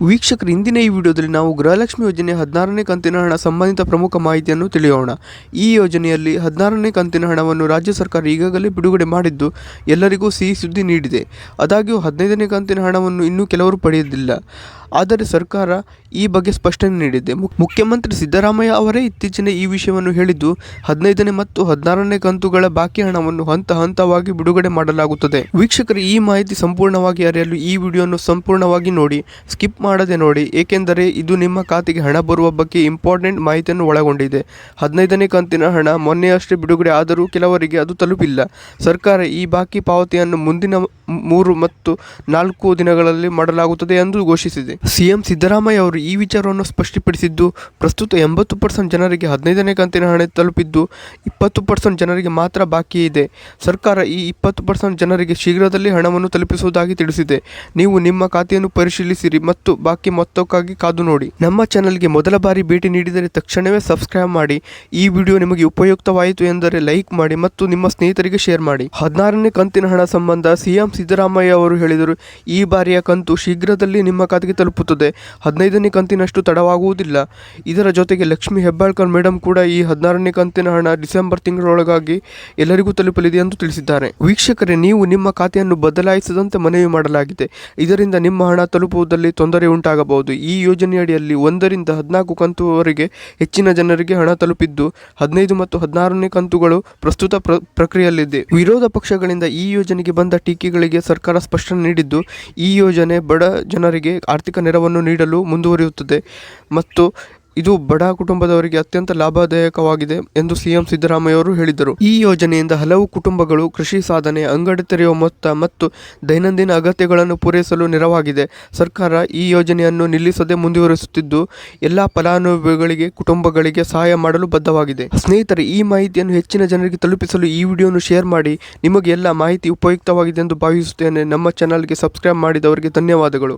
ವೀಕ್ಷಕರು ಇಂದಿನ ಈ ವಿಡಿಯೋದಲ್ಲಿ ನಾವು ಗೃಹಲಕ್ಷ್ಮಿ ಯೋಜನೆ ಹದಿನಾರನೇ ಕಂತಿನ ಹಣ ಸಂಬಂಧಿತ ಪ್ರಮುಖ ಮಾಹಿತಿಯನ್ನು ತಿಳಿಯೋಣ. ಈ ಯೋಜನೆಯಲ್ಲಿ ಹದಿನಾರನೇ ಕಂತಿನ ಹಣವನ್ನು ರಾಜ್ಯ ಸರ್ಕಾರ ಈಗಾಗಲೇ ಬಿಡುಗಡೆ ಮಾಡಿದ್ದು ಎಲ್ಲರಿಗೂ ಸಿಹಿ ಸುದ್ದಿ ನೀಡಿದೆ. ಆದಾಗ್ಯೂ ಹದಿನೈದನೇ ಕಂತಿನ ಹಣವನ್ನು ಇನ್ನೂ ಕೆಲವರು ಪಡೆಯುವುದಿಲ್ಲ ಆದರೆ ಸರ್ಕಾರ ಈ ಬಗ್ಗೆ ಸ್ಪಷ್ಟನೆ ನೀಡಿದೆ. ಮುಖ್ಯಮಂತ್ರಿ ಸಿದ್ದರಾಮಯ್ಯ ಅವರೇ ಇತ್ತೀಚಿನ ಈ ವಿಷಯವನ್ನು ಹೇಳಿದ್ದು, ಹದಿನೈದನೇ ಮತ್ತು ಹದಿನಾರನೇ ಕಂತುಗಳ ಬಾಕಿ ಹಣವನ್ನು ಹಂತ ಹಂತವಾಗಿ ಬಿಡುಗಡೆ ಮಾಡಲಾಗುತ್ತದೆ. ವೀಕ್ಷಕರು, ಈ ಮಾಹಿತಿ ಸಂಪೂರ್ಣವಾಗಿ ಅರಿಯಲು ಈ ವಿಡಿಯೋವನ್ನು ಸಂಪೂರ್ಣವಾಗಿ ನೋಡಿ, ಸ್ಕಿಪ್ ಮಾಡದೆ ನೋಡಿ, ಏಕೆಂದರೆ ಇದು ನಿಮ್ಮ ಖಾತೆಗೆ ಹಣ ಬರುವ ಬಗ್ಗೆ ಇಂಪಾರ್ಟೆಂಟ್ ಮಾಹಿತಿಯನ್ನು ಒಳಗೊಂಡಿದೆ. ಹದಿನೈದನೇ ಕಂತಿನ ಹಣ ಮೊನ್ನೆಯಷ್ಟೇ ಬಿಡುಗಡೆ ಆದರೂ ಕೆಲವರಿಗೆ ಅದು ತಲುಪಿಲ್ಲ. ಸರ್ಕಾರ ಈ ಬಾಕಿ ಪಾವತಿಯನ್ನು ಮುಂದಿನ ಮೂರು ಮತ್ತು ನಾಲ್ಕು ದಿನಗಳಲ್ಲಿ ಮಾಡಲಾಗುತ್ತದೆ ಎಂದು ಘೋಷಿಸಿದೆ. ಸಿಎಂ ಸಿದ್ದರಾಮಯ್ಯ ಅವರು ಈ ವಿಚಾರವನ್ನು ಸ್ಪಷ್ಟಪಡಿಸಿದ್ದು, ಪ್ರಸ್ತುತ ಎಂಬತ್ತು ಪರ್ಸೆಂಟ್ ಜನರಿಗೆ ಹದಿನೈದನೇ ಕಂತಿನ ಹಣ ತಲುಪಿದ್ದು, ಇಪ್ಪತ್ತು ಪರ್ಸೆಂಟ್ ಜನರಿಗೆ ಮಾತ್ರ ಬಾಕಿ ಇದೆ. ಸರ್ಕಾರ ಈ ಇಪ್ಪತ್ತು ಪರ್ಸೆಂಟ್ ಜನರಿಗೆ ಶೀಘ್ರದಲ್ಲೇ ಹಣವನ್ನು ತಲುಪಿಸುವುದಾಗಿ ತಿಳಿಸಿದೆ. ನೀವು ನಿಮ್ಮ ಖಾತೆಯನ್ನು ಪರಿಶೀಲಿಸಿರಿ ಮತ್ತು ಬಾಕಿ ಮೊತ್ತಕ್ಕಾಗಿ ಕಾದು ನೋಡಿ. ನಮ್ಮ ಚಾನಲ್ಗೆ ಮೊದಲ ಬಾರಿ ಭೇಟಿ ನೀಡಿದರೆ ತಕ್ಷಣವೇ ಸಬ್ಸ್ಕ್ರೈಬ್ ಮಾಡಿ. ಈ ವಿಡಿಯೋ ನಿಮಗೆ ಉಪಯುಕ್ತವಾಯಿತು ಎಂದರೆ ಲೈಕ್ ಮಾಡಿ ಮತ್ತು ನಿಮ್ಮ ಸ್ನೇಹಿತರಿಗೆ ಶೇರ್ ಮಾಡಿ. ಹದಿನಾರನೇ ಕಂತಿನ ಹಣ ಸಂಬಂಧ ಸಿಎಂ ಸಿದ್ದರಾಮಯ್ಯ ಅವರು ಹೇಳಿದರು, ಈ ಬಾರಿಯ ಕಂತು ಶೀಘ್ರದಲ್ಲಿ ನಿಮ್ಮ ಖಾತೆಗೆ ತಲುಪುತ್ತದೆ. ಹದಿನೈದನೇ ಕಂತಿನಷ್ಟು ತಡವಾಗುವುದಿಲ್ಲ. ಇದರ ಜೊತೆಗೆ ಲಕ್ಷ್ಮಿ ಹೆಬ್ಬಾಳ್ಕರ್ ಮೇಡಮ್ ಕೂಡ ಈ ಹದಿನಾರನೇ ಕಂತಿನ ಹಣ ಡಿಸೆಂಬರ್ ತಿಂಗಳೊಳಗಾಗಿ ಎಲ್ಲರಿಗೂ ತಲುಪಲಿದೆ ಎಂದು ತಿಳಿಸಿದ್ದಾರೆ. ವೀಕ್ಷಕರೇ, ನೀವು ನಿಮ್ಮ ಖಾತೆಯನ್ನು ಬದಲಾಯಿಸದಂತೆ ಮನವಿ ಮಾಡಲಾಗಿದೆ. ಇದರಿಂದ ನಿಮ್ಮ ಹಣ ತಲುಪುವುದರಲ್ಲಿ ತೊಂದರೆ ಉಂಟಾಗಬಹುದು. ಈ ಯೋಜನೆಯಡಿಯಲ್ಲಿ ಒಂದರಿಂದ ಹದಿನಾಲ್ಕು ಕಂತುವರೆಗೆ ಹೆಚ್ಚಿನ ಜನರಿಗೆ ಹಣ ತಲುಪಿದ್ದು, ಹದಿನೈದು ಮತ್ತು ಹದಿನಾರನೇ ಕಂತುಗಳು ಪ್ರಸ್ತುತ ಪ್ರ, ಪ್ರಕ್ರಿಯೆಯಲ್ಲಿದೆ. ವಿರೋಧ ಪಕ್ಷಗಳಿಂದ ಈ ಯೋಜನೆಗೆ ಬಂದ ಟೀಕೆಗಳಿಗೆ ಸರ್ಕಾರ ಸ್ಪಷ್ಟನೆ ನೀಡಿದ್ದು, ಈ ಯೋಜನೆ ಬಡ ಜನರಿಗೆ ಆರ್ಥಿಕ ನೆರವನ್ನು ನೀಡಲು ಮುಂದುವರಿಯುತ್ತದೆ. ಮತ್ತು ಇದು ಬಡ ಕುಟುಂಬದವರಿಗೆ ಅತ್ಯಂತ ಲಾಭದಾಯಕವಾಗಿದೆ ಎಂದು ಸಿಎಂ ಸಿದ್ದರಾಮಯ್ಯ ಅವರು ಹೇಳಿದರು. ಈ ಯೋಜನೆಯಿಂದ ಹಲವು ಕುಟುಂಬಗಳು ಕೃಷಿ ಸಾಧನೆ, ಅಂಗಡಿ ತೆರೆಯುವ ಮೊತ್ತ ಮತ್ತು ದೈನಂದಿನ ಅಗತ್ಯಗಳನ್ನು ಪೂರೈಸಲು ನೆರವಾಗಿದೆ. ಸರ್ಕಾರ ಈ ಯೋಜನೆಯನ್ನು ನಿಲ್ಲಿಸದೆ ಮುಂದುವರಿಸುತ್ತಿದ್ದು, ಎಲ್ಲ ಫಲಾನುಭವಿಗಳಿಗೆ, ಕುಟುಂಬಗಳಿಗೆ ಸಹಾಯ ಮಾಡಲು ಬದ್ಧವಾಗಿದೆ. ಸ್ನೇಹಿತರೆ, ಈ ಮಾಹಿತಿಯನ್ನು ಹೆಚ್ಚಿನ ಜನರಿಗೆ ತಲುಪಿಸಲು ಈ ವಿಡಿಯೋನು ಶೇರ್ ಮಾಡಿ. ನಿಮಗೆ ಎಲ್ಲ ಮಾಹಿತಿ ಉಪಯುಕ್ತವಾಗಿದೆ ಎಂದು ಭಾವಿಸುತ್ತೇನೆ. ನಮ್ಮ ಚಾನಲ್ಗೆ ಸಬ್ಸ್ಕ್ರೈಬ್ ಮಾಡಿದವರಿಗೆ ಧನ್ಯವಾದಗಳು.